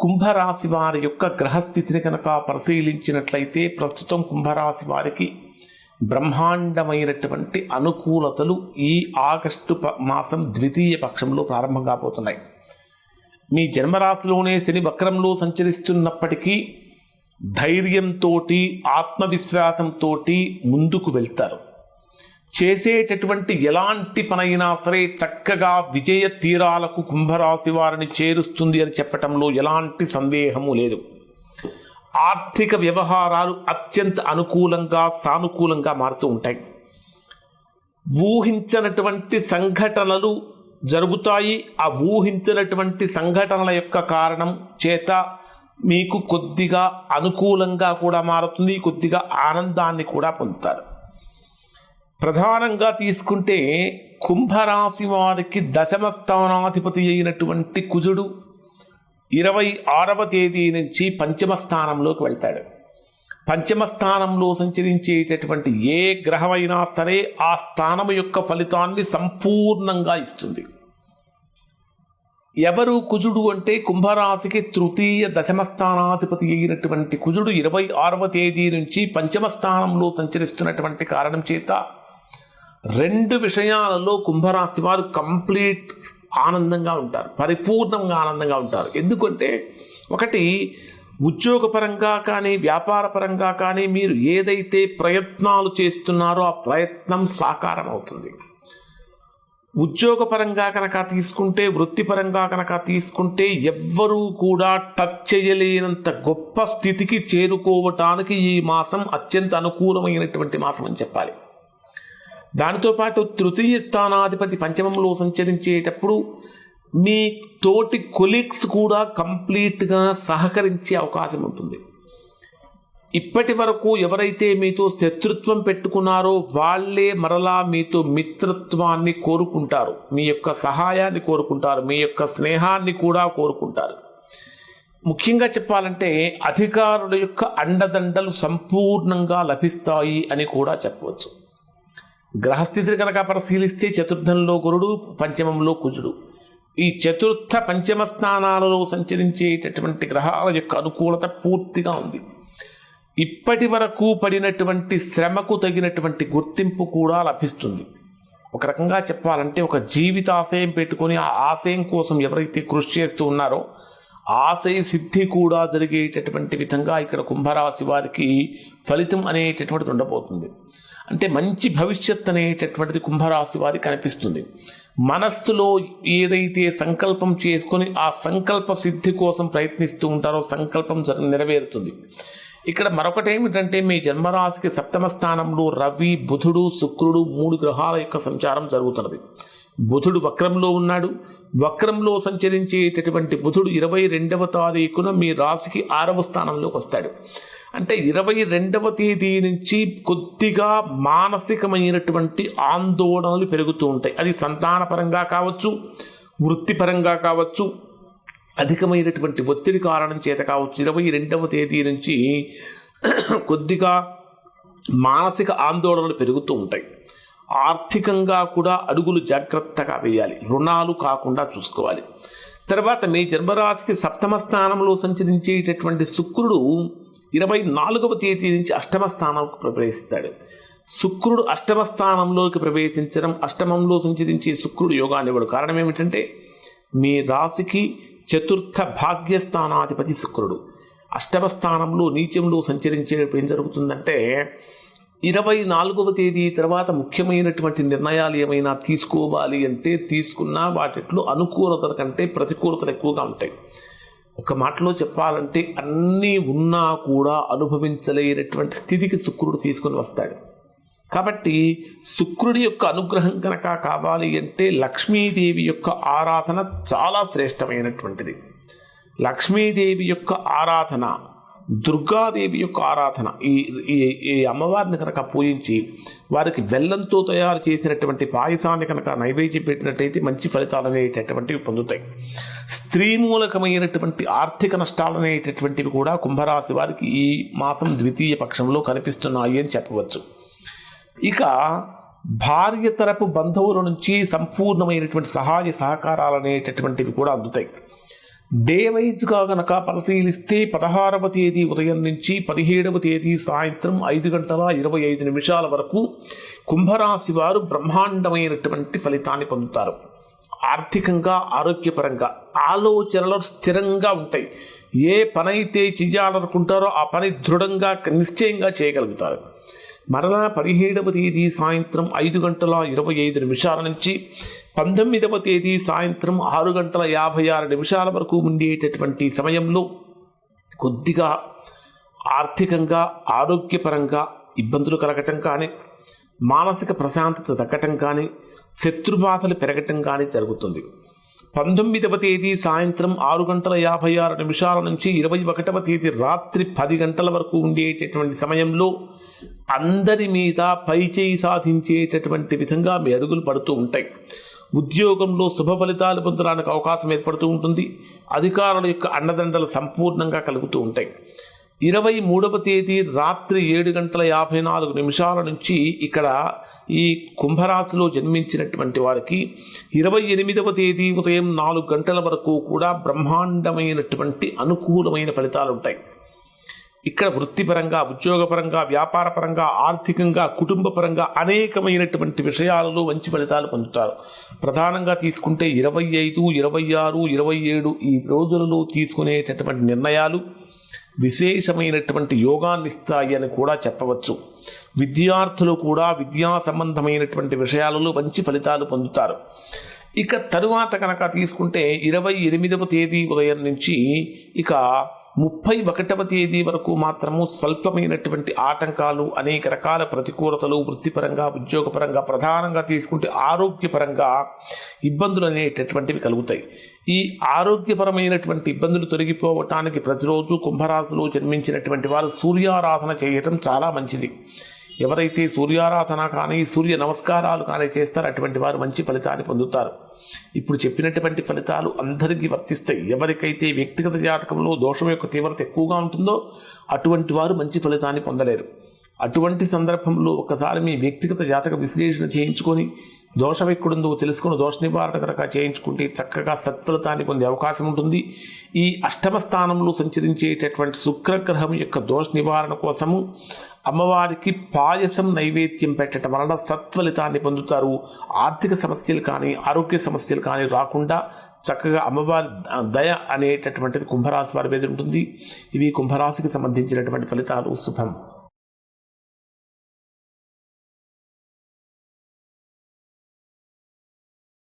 కుంభరాశి వారి యొక్క గ్రహస్థితిని కనుక పరిశీలించినట్లయితే ప్రస్తుతం కుంభరాశి వారికి బ్రహ్మాండమైనటువంటి అనుకూలతలు ఈ ఆగస్టు మాసం ద్వితీయ పక్షంలో ప్రారంభం కాబోతున్నాయి. మీ జన్మరాశిలోనే శని వక్రంలో సంచరిస్తున్నప్పటికీ ధైర్యంతో ఆత్మవిశ్వాసంతో ముందుకు వెళ్తారు. చేసేటటువంటి ఎలాంటి పనైనా సరే చక్కగా విజయ తీరాలకు కుంభరాశి వారిని చేరుస్తుంది అని చెప్పటంలో ఎలాంటి సందేహము లేదు. ఆర్థిక వ్యవహారాలు అత్యంత అనుకూలంగా సానుకూలంగా మారుతూ ఉంటాయి. ఊహించనటువంటి సంఘటనలు జరుగుతాయి. ఆ ఊహించినటువంటి సంఘటనల యొక్క కారణం చేత మీకు కొద్దిగా అనుకూలంగా కూడా మారుతుంది కొద్దిగా ఆనందాన్ని కూడా పొందుతారు. ప్రధానంగా తీసుకుంటే కుంభరాశి వారికి దశమ స్థానాధిపతి అయినటువంటి కుజుడు ఇరవై ఆరవ తేదీ నుంచి పంచమ స్థానంలోకి వెళ్తాడు. పంచమ స్థానంలో సంచరించేటటువంటి ఏ గ్రహమైనా సరే ఆ స్థానం యొక్క ఫలితాన్ని సంపూర్ణంగా ఇస్తుంది. ఎవరు కుజుడు అంటే కుంభరాశికి తృతీయ దశమ స్థానాధిపతి అయినటువంటి కుజుడు ఇరవై ఆరవ తేదీ నుంచి పంచమ స్థానంలో సంచరిస్తున్నటువంటి కారణం చేత రెండు విషయాలలో కుంభరాశి వారు కంప్లీట్ ఆనందంగా ఉంటారు పరిపూర్ణంగా ఆనందంగా ఉంటారు. ఎందుకంటే ఒకటి ఉద్యోగపరంగా కానీ వ్యాపారపరంగా కానీ మీరు ఏదైతే ప్రయత్నాలు చేస్తున్నారో ఆ ప్రయత్నం సాకారం అవుతుంది. ఉద్యోగపరంగా కనుక తీసుకుంటే వృత్తిపరంగా కనుక తీసుకుంటే ఎవ్వరూ కూడా టచ్ చేయలేనంత గొప్ప స్థితికి చేరుకోవటానికి ఈ మాసం అత్యంత అనుకూలమైనటువంటి మాసం అని చెప్పాలి. దానితో పాటు తృతీయ స్థానాధిపతి పంచమంలో సంచరించేటప్పుడు మీ తోటి కొలీగ్స్ కూడా కంప్లీట్గా సహకరించే అవకాశం ఉంటుంది. ఇప్పటి వరకు ఎవరైతే మీతో శత్రుత్వం పెట్టుకున్నారో వాళ్ళే మరలా మీతో మిత్రత్వాన్ని కోరుకుంటారు. మీ యొక్క సహాయాన్ని కోరుకుంటారు. మీ యొక్క స్నేహాన్ని కూడా కోరుకుంటారు. ముఖ్యంగా చెప్పాలంటే అధికారుల యొక్క అండదండలు సంపూర్ణంగా లభిస్తాయి అని కూడా చెప్పవచ్చు. గ్రహస్థితిని కనుక పరిశీలిస్తే చతుర్థంలో గురుడు పంచమంలో కుజుడు. ఈ చతుర్థ పంచమ స్థానాలలో సంచరించేటటువంటి గ్రహాల యొక్క అనుకూలత పూర్తిగా ఉంది. ఇప్పటి వరకు పడినటువంటి శ్రమకు తగినటువంటి గుర్తింపు కూడా లభిస్తుంది. ఒక రకంగా చెప్పాలంటే ఒక జీవిత ఆశయం పెట్టుకొని ఆ ఆశయం కోసం ఎవరైతే కృషి చేస్తూ ఉన్నారో ఆశయ సిద్ధి కూడా జరిగేటటువంటి విధంగా ఇక్కడ కుంభరాశి వారికి ఫలితం అనేటటువంటిది ఉండబోతుంది. అంటే మంచి భవిష్యత్ అనేటటువంటిది కుంభరాశి వారికి కనిపిస్తుంది. మనస్సులో ఏదైతే సంకల్పం చేసుకొని ఆ సంకల్ప సిద్ధి కోసం ప్రయత్నిస్తూ ఉంటారో సంకల్పం జ నెరవేరుతుంది. ఇక్కడ మరొకటి ఏమిటంటే మీ జన్మరాశికి సప్తమ స్థానంలో రవి బుధుడు శుక్రుడు మూడు గ్రహాల యొక్క సంచారం జరుగుతున్నది. బుధుడు వక్రంలో ఉన్నాడు. వక్రంలో సంచరించేటటువంటి బుధుడు ఇరవై రెండవ తారీఖున మీ రాశికి ఆరవ స్థానంలోకి వస్తాడు. అంటే ఇరవై రెండవ తేదీ నుంచి కొద్దిగా మానసికమైనటువంటి ఆందోళనలు పెరుగుతూ ఉంటాయి. అది సంతానపరంగా కావచ్చు వృత్తిపరంగా కావచ్చు అధికమైనటువంటి ఒత్తిడి కారణం చేత కావచ్చు. ఇరవై రెండవ తేదీ నుంచి కొద్దిగా మానసిక ఆందోళనలు పెరుగుతూ ఉంటాయి. ఆర్థికంగా కూడా అడుగులు జాగ్రత్తగా వేయాలి. రుణాలు కాకుండా చూసుకోవాలి. తర్వాత మీ జన్మరాశికి సప్తమ స్థానంలో సంచరించేటటువంటి శుక్రుడు ఇరవై నాలుగవ తేదీ నుంచి అష్టమ స్థానంకు ప్రవేశిస్తాడు. శుక్రుడు అష్టమ స్థానంలోకి ప్రవేశించడం అష్టమంలో సంచరించే శుక్రుడు యోగాన్నివ్వడు కారణం ఏమిటంటే మీ రాశికి చతుర్థ భాగ్యస్థానాధిపతి శుక్రుడు. అష్టమ స్థానంలో నీచంలో సంచరించేటప్పుడు ఏం జరుగుతుందంటే ఇరవై నాలుగవ తేదీ తర్వాత ముఖ్యమైనటువంటి నిర్ణయాలు ఏమైనా తీసుకోవాలి అంటే తీసుకున్నా వాటిట్లో అనుకూలతల కంటే ప్రతికూలతలు ఎక్కువగా ఉంటాయి. ఒక మాటలో చెప్పాలంటే అన్నీ ఉన్నా కూడా అనుభవించలేనటువంటి స్థితికి శుక్రుడు తీసుకొని వస్తాడు. కాబట్టి శుక్రుడి యొక్క అనుగ్రహం కనుక కావాలి అంటే లక్ష్మీదేవి యొక్క ఆరాధన చాలా శ్రేష్టమైనటువంటిది. లక్ష్మీదేవి యొక్క ఆరాధన దుర్గాదేవి యొక్క ఆరాధన. ఈ ఈ ఈ అమ్మవారిని కనుక పూజించి వారికి బెల్లంతో తయారు చేసినటువంటి పాయసాన్ని కనుక నైవేద్యం పెట్టినట్టయితే మంచి ఫలితాలు అనేటటువంటివి పొందుతాయి. స్త్రీ మూలకమైనటువంటి ఆర్థిక నష్టాలు అనేటటువంటివి కూడా కుంభరాశి వారికి ఈ మాసం ద్వితీయ పక్షంలో కనిపిస్తున్నాయి అని చెప్పవచ్చు. ఇక భార్య తరపు బంధువుల నుంచి సంపూర్ణమైనటువంటి సహాయ సహకారాలు అనేటటువంటివి కూడా అందుతాయి. డే వైజ్గా గనక పరిశీలిస్తే పదహారవ తేదీ ఉదయం నుంచి పదిహేడవ తేదీ సాయంత్రం ఐదు గంటల ఇరవై ఐదు నిమిషాల వరకు కుంభరాశి వారు బ్రహ్మాండమైనటువంటి ఫలితాన్ని పొందుతారు. ఆర్థికంగా ఆరోగ్యపరంగా ఆలోచనలు స్థిరంగా ఉంటాయి. ఏ పనైతే చేయాలనుకుంటారో ఆ పని దృఢంగా నిశ్చయంగా చేయగలుగుతారు. మరలా పదిహేడవ తేదీ సాయంత్రం ఐదు గంటల ఇరవై ఐదు నిమిషాల నుంచి పంతొమ్మిదవ తేదీ సాయంత్రం ఆరు గంటల యాభై ఆరు నిమిషాల వరకు ఉండేటటువంటి సమయంలో కొద్దిగా ఆర్థికంగా ఆరోగ్యపరంగా ఇబ్బందులు కలగటం కానీ మానసిక ప్రశాంతత తగ్గటం కానీ శత్రుబాధలు పెరగటం కానీ జరుగుతుంది. పంతొమ్మిదవ తేదీ సాయంత్రం ఆరు గంటల యాభై ఆరు నిమిషాల నుంచి ఇరవై ఒకటవ తేదీ రాత్రి పది గంటల వరకు ఉండేటటువంటి సమయంలో అందరి మీద పైచేయి సాధించేటటువంటి విధంగా మీ అడుగులు పడుతూ ఉంటాయి. ఉద్యోగంలో శుభ ఫలితాలు పొందడానికి అవకాశం ఏర్పడుతూ ఉంటుంది. అధికారుల యొక్క అండదండలు సంపూర్ణంగా కలుగుతూ ఉంటాయి. ఇరవై మూడవ తేదీ రాత్రి ఏడు గంటల యాభై నాలుగు నిమిషాల నుంచి ఇక్కడ ఈ కుంభరాశిలో జన్మించినటువంటి వారికి ఇరవై ఎనిమిదవ తేదీ ఉదయం నాలుగు గంటల వరకు కూడా బ్రహ్మాండమైనటువంటి అనుకూలమైన ఫలితాలు ఉంటాయి. ఇక్కడ వృత్తిపరంగా ఉద్యోగపరంగా వ్యాపారపరంగా ఆర్థికంగా కుటుంబపరంగా అనేకమైనటువంటి విషయాలలో మంచి ఫలితాలు పొందుతారు. ప్రధానంగా తీసుకుంటే ఇరవై ఐదు ఇరవై ఆరు ఇరవై ఏడు ఈ రోజులలో తీసుకునేటటువంటి నిర్ణయాలు విశేషమైనటువంటి యోగాన్ని ఇస్తాయి అని కూడా చెప్పవచ్చు. విద్యార్థులు కూడా విద్యా సంబంధమైనటువంటి విషయాలలో మంచి ఫలితాలు పొందుతారు. ఇక తరువాత కనుక తీసుకుంటే ఇరవై ఎనిమిదవ తేదీ ఉదయం నుంచి ఇక ముప్పై ఒకటవ తేదీ వరకు మాత్రము స్వల్పమైనటువంటి ఆటంకాలు అనేక రకాల ప్రతికూలతలు వృత్తిపరంగా ఉద్యోగపరంగా ప్రధానంగా తీసుకుంటే ఆరోగ్యపరంగా ఇబ్బందులు అనేటటువంటివి కలుగుతాయి. ఈ ఆరోగ్యపరమైనటువంటి ఇబ్బందులు తొలగిపోవటానికి ప్రతిరోజు కుంభరాశిలో జన్మించినటువంటి వారు సూర్యారాధన చేయటం చాలా మంచిది. ఎవరైతే సూర్యారాధన కానీ సూర్య నమస్కారాలు కానీ చేస్తారో అటువంటి వారు మంచి ఫలితాన్ని పొందుతారు. ఇప్పుడు చెప్పినటువంటి ఫలితాలు అందరికీ వర్తిస్తాయి. ఎవరికైతే వ్యక్తిగత జాతకంలో దోషం యొక్క తీవ్రత ఎక్కువగా ఉంటుందో అటువంటి వారు మంచి ఫలితాన్ని పొందలేరు. అటువంటి సందర్భంలో ఒకసారి మీ వ్యక్తిగత జాతక విశ్లేషణ చేయించుకొని దోషం ఎక్కడుందో తెలుసుకుని దోష నివారణ కనుక చేయించుకుంటే చక్కగా సత్ఫలితాన్ని పొందే అవకాశం ఉంటుంది. ఈ అష్టమ స్థానంలో సంచరించేటటువంటి శుక్రగ్రహం యొక్క దోష నివారణ కోసము అమ్మవారికి పాయసం నైవేద్యం పెట్టడం వలన సత్ఫలితాన్ని పొందుతారు. ఆర్థిక సమస్యలు కానీ ఆరోగ్య సమస్యలు కానీ రాకుండా చక్కగా అమ్మవారి దయ అనేటటువంటిది కుంభరాశి వారి మీద ఉంటుంది. ఇవి కుంభరాశికి సంబంధించినటువంటి ఫలితాలు. శుభం.